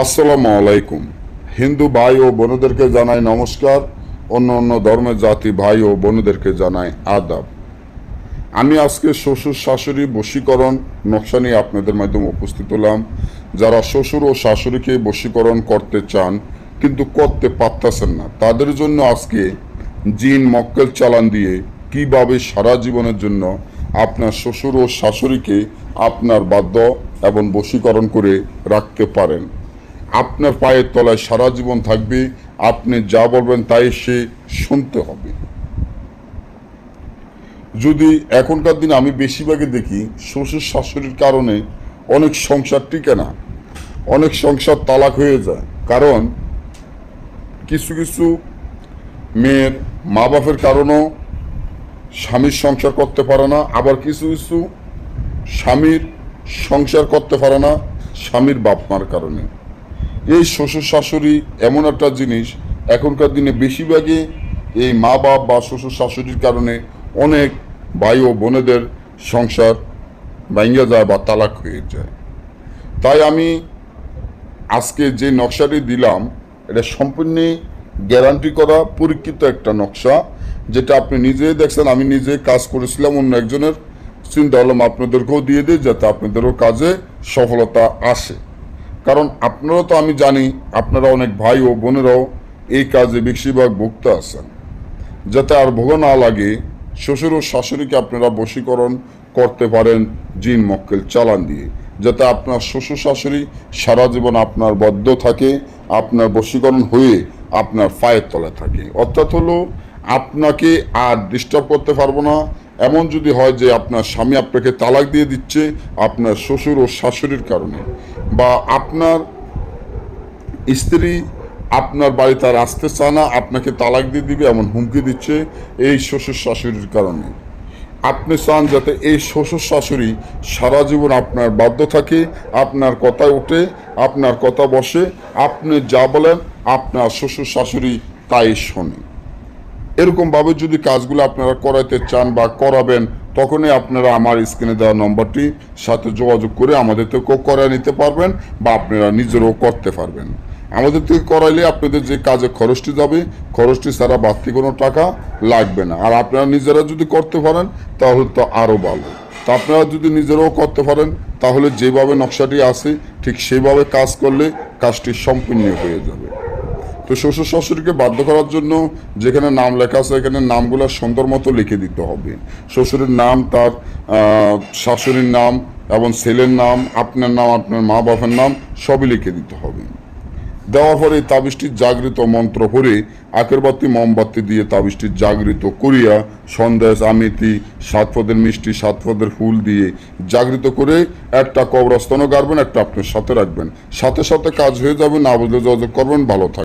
আসসালামু আলাইকুম। হিন্দু ভাই ও বোনদেরকে জানাই নমস্কার। অন্য অন্য ধর্মের জাতি ভাই ও বোনদেরকে জানাই আদাব। আমি আজকে শ্বশুর শাশুড়ি বশীকরণ নকশা নিয়ে আপনাদের মাধ্যমে উপস্থিত হলাম। যারা শ্বশুর ও শাশুড়িকে বশীকরণ করতে চান, কিন্তু করতে পারতেছেন না, তাদের জন্য আজকে জিন মক্কেল চালান দিয়ে কীভাবে সারা জীবনের জন্য আপনার শ্বশুর ও শাশুড়িকে আপনার বাধ্য এবং বশীকরণ করে রাখতে পারেন। আপনার পায়ের তলায় সারা জীবন থাকবে, আপনি যা বলবেন তাই সে শুনতে হবে। যদি এখনকার দিনে আমি বেশিরভাগই দেখি, শ্বশুর শাশুড়ির কারণে অনেক সংসার টিকে না, অনেক সংসার তালাক হয়ে যায়। কারণ কিছু কিছু মেয়ের মা বাপের কারণেও স্বামীর সংসার করতে পারে না, আবার কিছু কিছু স্বামীর সংসার করতে পারে না স্বামীর বাপ মার কারণে। এই শ্বশুর শাশুড়ি এমন একটা জিনিস, এখনকার দিনে বেশিরভাগই এই মা বাপ বা শ্বশুর শাশুড়ির কারণে অনেক ভাই ও বোনেদের সংসার ভেঙে যায় বা তালাক হয়ে যায়। তাই আমি আজকে যে নকশাটি দিলাম, এটা সম্পূর্ণ গ্যারান্টি করা পরীক্ষিত একটা নকশা, যেটা আপনি নিজেই দেখছেন, আমি নিজে কাজ করেছিলাম, অন্য একজনের, চিন্তা হলাম আপনাদেরকেও দিয়ে দিই, যাতে আপনাদেরও কাজে সফলতা আসে। কারণ আপনারা তো আমি জানি, আপনারা অনেক ভাই ও বোনেরাও এই কাজে বেশিরভাগ ভুক্ত আছেন। যাতে আর ভোগ না লাগে, শ্বশুর ও শাশুড়িকে আপনারা বশীকরণ করতে পারেন জিন মক্কেল চালান দিয়ে। যাতে আপনার শ্বশুর শাশুড়ি সারা জীবন আপনার বদ্ধ থাকে, আপনার বশীকরণ হয়ে আপনার পায়ের তলায় থাকে। অর্থাৎ হলো, আপনাকে আর ডিস্টার্ব করতে পারব না এমন যদি হয় যে আপনার স্বামী আপনাকে তালাক দিয়ে দিচ্ছে আপনার শ্বশুর ও শাশুড়ির কারণে, বা আপনার স্ত্রী আপনার বাড়িতে আর আসতে চায় না, আপনাকে তালাক দিয়ে দিবে, এমন হুমকি দিচ্ছে এই শ্বশুর শাশুড়ির কারণে। আপনি চান যাতে এই শ্বশুর শাশুড়ি সারা জীবন আপনার বাধ্য থাকে, আপনার কথা ওঠে আপনার কথা বসে, আপনি যা বলেন আপনার শ্বশুর শাশুড়ি তাই শোনে। এরকমভাবে যদি কাজগুলো আপনারা করাইতে চান বা করাবেন, তখনই আপনারা আমার স্ক্রিনে দেওয়া নম্বরটি সাথে যোগাযোগ করে আমাদের থেকেও করায় নিতে পারবেন বা আপনারা নিজেরও করতে পারবেন। আমাদের থেকে করাইলে আপনাদের যে কাজে খরচটি যাবে, খরচটি ছাড়া বাড়তি কোনো টাকা লাগবে না। আর আপনারা নিজেরা যদি করতে পারেন, তাহলে তো আরও ভালো। তা আপনারা যদি নিজেরাও করতে পারেন, তাহলে যেভাবে নকশাটি আছে, ঠিক সেইভাবে কাজ করলে কাজটি সম্পূর্ণ হয়ে যাবে। তো শ্বশুর শাশুড়িকে বাধ্য করার জন্য যেখানে নাম লেখা আছে, এখানে নামগুলো সুন্দর মতো লিখে দিতে হবে। শ্বশুরের নাম, তার শাশুড়ির নাম এবং ছেলের নাম, আপনার নাম, আপনার মা বাবার নাম সবই লিখে দিতে হবে। দেওয়ার পরে এই তাবিজটির জাগৃত মন্ত্র পড়ে আকেরবাতি মোমবাতি দিয়ে তাবিজটির জাগৃত করিয়া সন্দেশ, আমিতি, সাত পদের মিষ্টি, সাত পদের ফুল দিয়ে জাগৃত করে একটা কবরস্থানও গাড়বেন, একটা আপনার সাথে রাখবেন। সাথে সাথে কাজ হয়ে যাবে, না বুঝলে যোগাযোগ করবেন, ভালো থাকবে